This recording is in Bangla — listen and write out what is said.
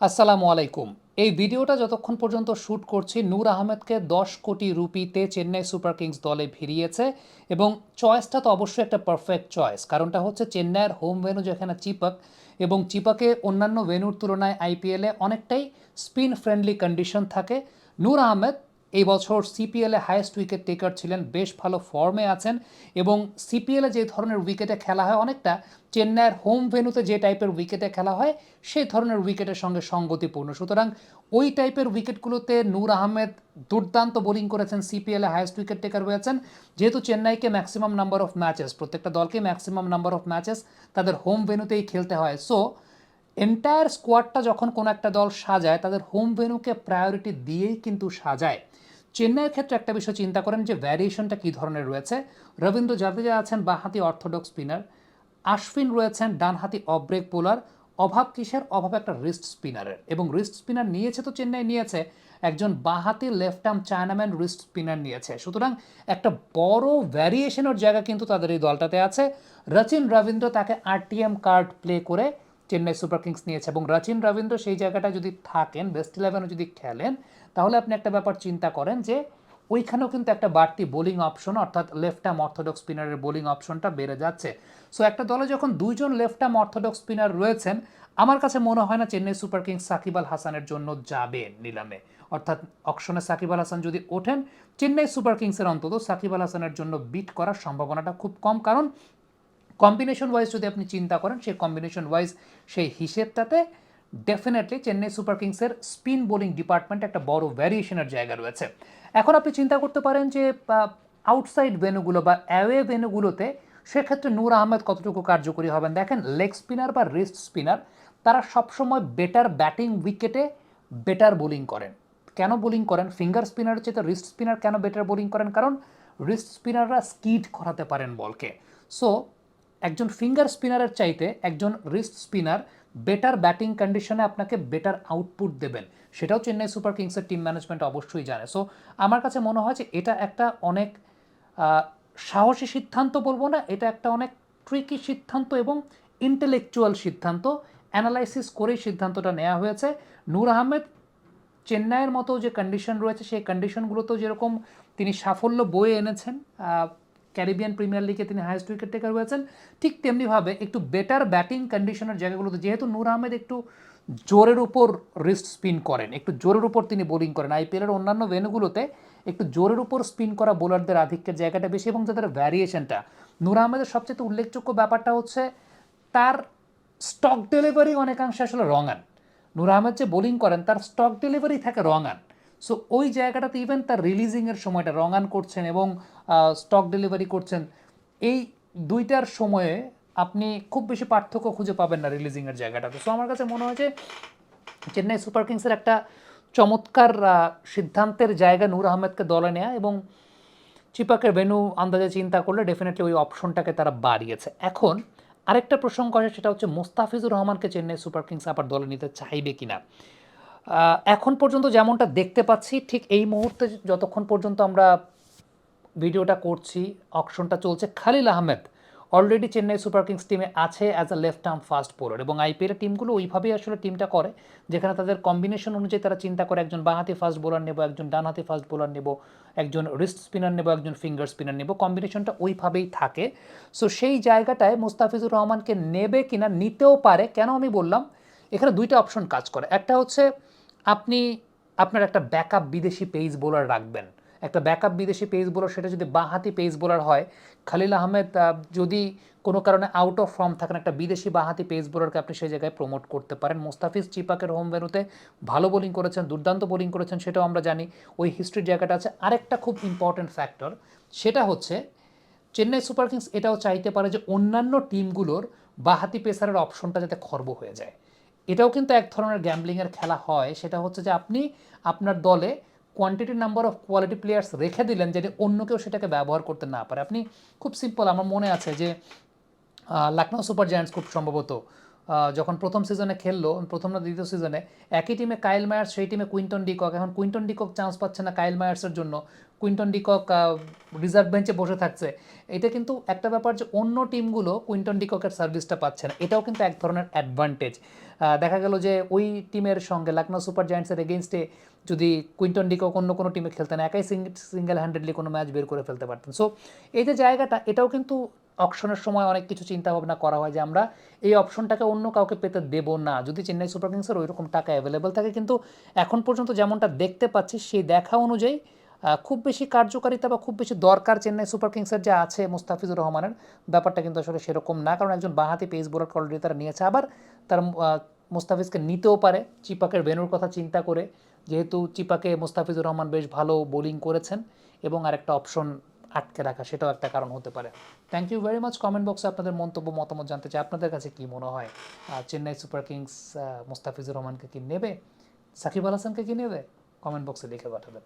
আসসালামু আলাইকুম। এই ভিডিওটা যতক্ষণ পর্যন্ত শ্যুট করছি, নূর আহমেদকে দশ কোটি রুপিতে চেন্নাই সুপার কিংস দলে ফিরিয়েছে এবং চয়েসটা তো অবশ্যই একটা পারফেক্ট চয়েস কারণটা হচ্ছে চেন্নাইয়ের হোম ভেনু যেখানে চিপাক এবং চিপাকে অন্যান্য ভেনুর তুলনায় আইপিএলে অনেকটাই স্পিন ফ্রেন্ডলি কন্ডিশন থাকে। নূর আহমেদ এই বছর সিপিএলে হাইয়েস্ট উইকেট টেকার ছিলেন, বেশ ভালো ফর্মে আছেন এবং সিপিএলে যে ধরনের উইকেটে খেলা হয় অনেকটা, চেন্নাইয়ের হোম ভেনুতে যে টাইপের উইকেটে খেলা হয়, সেই ধরনের উইকেটের সঙ্গে সঙ্গতিপূর্ণ। সুতরাং ওই টাইপের উইকেটগুলোতে নূর আহমেদ দুর্দান্ত বোলিং করেছেন সিপিএলে হাইয়েস্ট উইকেট টেকার হয়েছেন। যেহেতু চেন্নাইকে ম্যাক্সিমাম নাম্বার অফ ম্যাচেস প্রত্যেকটা দলকে ম্যাক্সিমাম নাম্বার অফ ম্যাচেস তাদের হোম ভেনুতেই খেলতে হয়। সো এন্টায়ার স্কোয়াডটা যখন কোনো একটা দল সাজায়, তাদের হোম ভেনুকে প্রায়োরিটি দিয়েই কিন্তু সাজায়। চেন্নাইয়ের ক্ষেত্রে একটা বিষয় চিন্তা করেন যে ভ্যারিয়েশনটা কী ধরনের রয়েছে? রবীন্দ্র জাদেজা আছেন বাঁহাতি অর্থোডক্স স্পিনার আশফিন রয়েছেন ডানহাতি অফ ব্রেক বোলার অভাব কিসের? অভাব একটা রিস্ট স্পিনারের এবং রিস্ট স্পিনার নিয়েছে তো চেন্নাই নিয়েছে, একজন বাঁহাতি left arm chinaman wrist spinner নিয়েছে। সুতরাং একটা বড় ভ্যারিয়েশনের জায়গা কিন্তু তাদের এই দলটাতে আছে। রচিন রবীন্দ্র তাকে আরটিএম কার্ড প্লে করে চেন্নাই সুপার কিংস নিয়েছে এবং রচিন রবীন্দ্র সেই জায়গাটা যদি থাকেন বেস্ট ইলেভেনও যদি খেলেন, তাহলে আপনি একটা ব্যাপার চিন্তা করেন যে ওইখানেও কিন্তু একটা বাড়তি বোলিং অপশন অর্থাৎ লেফট আর্ম অর্থোডক্স স্পিনারের বোলিং অপশনটা বেড়ে যাচ্ছে। সো একটা দলে যখন দুইজন লেফট আর্ম অর্থোডক্স স্পিনার রয়েছেন, আমার কাছে মনে হয় না চেন্নাই সুপার কিংস সাকিব আল হাসানের জন্য যাবে নিলামে। অর্থাৎ অকশনে সাকিব আল হাসান যদি ওঠেন, চেন্নাই সুপার কিংসের অন্তত সাকিব আল হাসানের জন্য বিট করার সম্ভাবনাটা খুব কম। কারণ কম্বিনেশন ওয়াইজ যদি আপনি চিন্তা করেন, সেই কম্বিনেশন ওয়াইজ সেই হিসেবটাতে ডেফিনেটলি চেন্নাই সুপার কিংসের স্পিন বোলিং ডিপার্টমেন্ট একটা বড় ভ্যারিয়েশনের জায়গা রয়েছে। এখন আপনি চিন্তা করতে পারেন যে আউটসাইড ভেনুগুলো বা অ্যাওয়ে ভেনুগুলোতে সেক্ষেত্রে নূর আহমেদ কতটুকু কার্যকরী হবেন? দেখেন লেগ স্পিনার বা রিস্ট স্পিনার তারা সবসময় better batting wicket better bowling করেন। কেন বোলিং করেন? ফিঙ্গার স্পিনারের চেয়ে রিস্ট স্পিনার কেন বেটার বোলিং করেন? কারণ রিস্ট স্পিনাররা স্কিড করাতে পারেন বলকে সো একজন ফিঙ্গার স্পিনারের চাইতে একজন রিস্ট স্পিনার বেটার ব্যাটিং কন্ডিশনে আপনাকে বেটার আউটপুট দেবেন। সেটাও চেন্নাই সুপার কিংসের টিম ম্যানেজমেন্ট অবশ্যই জানে। সো আমার কাছে মনে হয় যে এটা একটা অনেক সাহসী সিদ্ধান্ত বলব না, এটা একটা অনেক ট্রিকি সিদ্ধান্ত এবং ইন্টেলেকচুয়াল সিদ্ধান্ত। অ্যানালাইসিস করেই সিদ্ধান্তটা নেওয়া হয়েছে। নূর আহমেদ, চেন্নাইয়ের মতো যে কন্ডিশন রয়েছে, সেই কন্ডিশনগুলোতেও যেরকম তিনি সাফল্য বয়ে এনেছেন ক্যারিবিয়ান প্রিমিয়ার লিগে তিনি হাইয়েস্ট উইকেট টেকার হয়েছেন। ঠিক তেমনিভাবে একটু বেটার ব্যাটিং কন্ডিশনের জায়গাগুলোতে যেহেতু নূর আহমেদ একটু জোরের উপর রিস্ট স্পিন করেন, একটু জোরের উপর তিনি বোলিং করেন। আইপিএলের অন্যান্য ভেনুগুলোতে একটু জোরের উপর স্পিন করা বোলারদের আধিক্যের জায়গাটা বেশি এবং তাদের ভ্যারিয়েশনটা নূর আহমেদের সবচেয়ে উল্লেখযোগ্য ব্যাপারটা হচ্ছে তার স্টক ডেলিভারি অনেকাংশে আসলে রঙান নূর আহমেদ যে বোলিং করেন, তার স্টক ডেলিভারি থাকে রঙান সো ওই জায়গাটাতে ইভেন তার রিলিজিংয়ের সময়টা রঙান করছেন এবং স্টক ডেলিভারি করছেন, এই দুইটার সময়ে আপনি খুব বেশি পার্থক্য খুঁজে পাবেন না রিলিজিংয়ের জায়গাটাতে। সো আমার কাছে মনে হয় যে চেন্নাই সুপার কিংসের একটা চমৎকার সিদ্ধান্তের জায়গা নূর আহমেদকে দলে নেয়া এবং চিপাকের ভেনু আন্দাজে চিন্তা করলে ডেফিনেটলি ওই অপশনটাকে তারা বাড়িয়েছে। এখন আরেকটা প্রসঙ্গ আছে সেটা হচ্ছে মোস্তাফিজুর রহমানকে চেন্নাই সুপার কিংস আবার দলে নিতে চাইবে কিনা। এখন পর্যন্ত যেমনটা দেখতে পাচ্ছি, ঠিক এই মুহূর্তে যতক্ষণ পর্যন্ত আমরা ভিডিওটা করছি অকশনটা চলছে, Khalil Ahmed already Chennai Super Kings টিমে আছে as a left arm fast bowler এবং আইপিএলের টিমগুলো ওইভাবেই আসলে টিমটা করে, যেখানে তাদের কম্বিনেশন অনুযায়ী তারা চিন্তা করে একজন বাঁহাতি ফাস্ট বোলার নেব, একজন ডানহাতি ফাস্ট বোলার নেব, একজন রিস্ট স্পিনার নেব, একজন ফিঙ্গার স্পিনার নেব কম্বিনেশনটা ওইভাবেই থাকে। সো সেই জায়গাটায় মুস্তাফিজুর রহমানকে নেবে কিনা নিতেও পারে, কেন আমি বললাম, এখানে দুইটা অপশন কাজ করে। একটা হচ্ছে আপনি আপনার একটা ব্যাকআপ বিদেশি পেস বোলার রাখবেন। একটা ব্যাকআপ বিদেশি পেস বোলার সেটা যদি বাঁহাতি পেস বোলার হয়, খালিল আহমেদ যদি কোনো কারণে আউট অফ ফর্ম থাকেন, একটা বিদেশি বাঁহাতি পেস বোলারকে আপনি সেই জায়গায় প্রমোট করতে পারেন। মোস্তাফিজ চিপাকের হোম ভেনুতে ভালো বোলিং করেছেন, দুর্দান্ত বোলিং করেছেন, সেটাও আমরা জানি। ওই হিস্ট্রির জায়গাটা আছে। আরেকটা খুব ইম্পর্টেন্ট ফ্যাক্টর সেটা হচ্ছে চেন্নাই সুপার কিংস এটাও চাইতে পারে যে অন্যান্য টিমগুলোর বাহাতি পেসারের অপশনটা যাতে খর্ব হয়ে যায়। এটাও কিন্তু এক ধরনের গ্যাম্বলিংয়ের খেলা হয়। সেটা হচ্ছে যে আপনি আপনার দলে quantity number of quality players রেখে দিলেন যেটি অন্য কেউ সেটাকে ব্যবহার করতে না পারে। আপনি খুব সিম্পল আমার মনে আছে যে লখনৌ সুপার জায়ান্টস খুব সম্ভবত যখন প্রথম সিজনে খেললো, প্রথম না দ্বিতীয় সিজনে একই টিমে কাইল মায়ার্স সেই টিমে কুইন্টন ডিকক এখন কুইন্টন ডিকক চান্স পাচ্ছে না কাইল মায়ার্সের জন্য। কুইন্টন ডিকক রিজার্ভ বেঞ্চে বসে থাকছে। এটা কিন্তু একটা ব্যাপার যে অন্য টিমগুলো কুইন্টন ডিককের সার্ভিসটা পাচ্ছে না। এটাও কিন্তু এক ধরনের অ্যাডভান্টেজ দেখা গেল যে ওই টিমের সঙ্গে লখনৌ সুপার জায়ান্টসের এগেনস্টে যদি কুইন্টন ডিকক অন্য কোনো টিমে খেলতেন, একাই সিঙ্গেল হ্যান্ডেডলি কোনো ম্যাচ বের করে ফেলতে পারতেন। সো এই যে জায়গাটা, এটাও কিন্তু অপশনের সময় অনেক কিছু চিন্তা ভাবনা করা হয় যে আমরা এই অপশনটাকে অন্য কাউকে পেতে দেব না। যদি চেন্নাই সুপার কিংসের ওই রকম টাকা অ্যাভেলেবেল থাকে, কিন্তু এখন পর্যন্ত যেমনটা দেখতে পাচ্ছি, সেই দেখা অনুযায়ী খুব বেশি কার্যকারিতা বা খুব বেশি দরকার চেন্নাই সুপার কিংসের যে আছে মুস্তাফিজুর রহমানের, ব্যাপারটা কিন্তু আসলে সেরকম না। কারণ একজন বাঁহাতি পেস বোলার অলরেডি তারা নিয়েছে। আবার তার মুস্তাফিজকে নিতেও পারে। চিপাকের ভেনুর কথা চিন্তা করে। যেহেতু চিপাকে মুস্তাফিজুর রহমান বেশ ভালো বোলিং করেছেন এবং আরেকটা অপশন আটকে রাখা, সেটাও একটা কারণ হতে পারে। Thank you very much comment বক্সে আপনাদের মন্তব্য, মতামত জানতে চাই। আপনাদের কাছে কি মনে হয়? চেন্নাই সুপার কিংস মুস্তাফিজুর রহমানকে কি নেবে? সাকিব আল হাসানকে কি নেবে? কমেন্ট বক্সে লিখে পাঠাবেন।